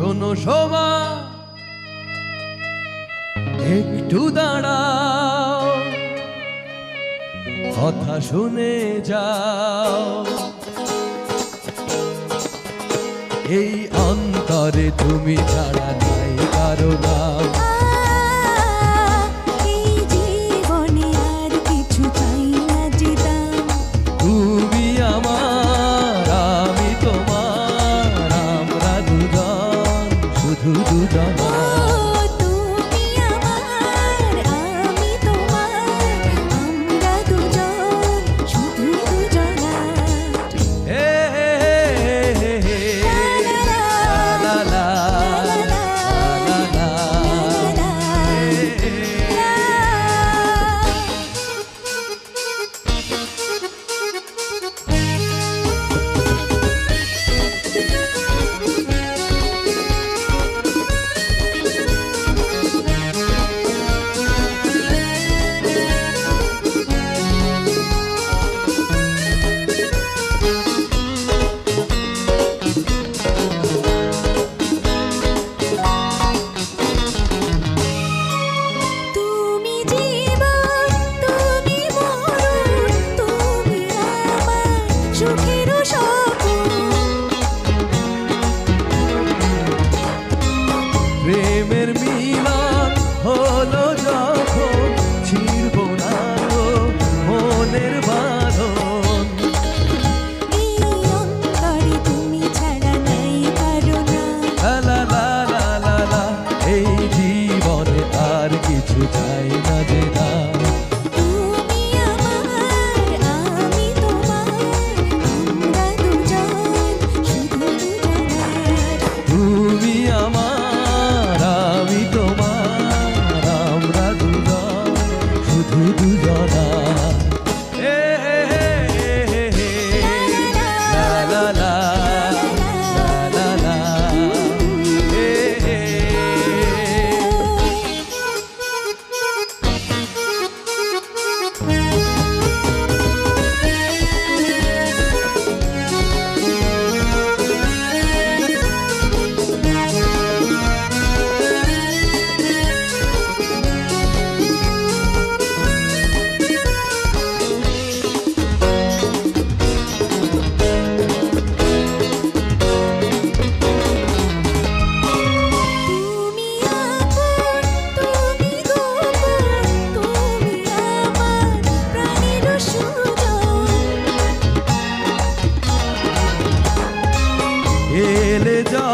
শোনো শোভা। একটু দাঁড়াও। কথা শুনে যাও। এই অন্তরে তুমি ছাড়া নাই কারও নাম। Kudama enemy. duyana खेल जा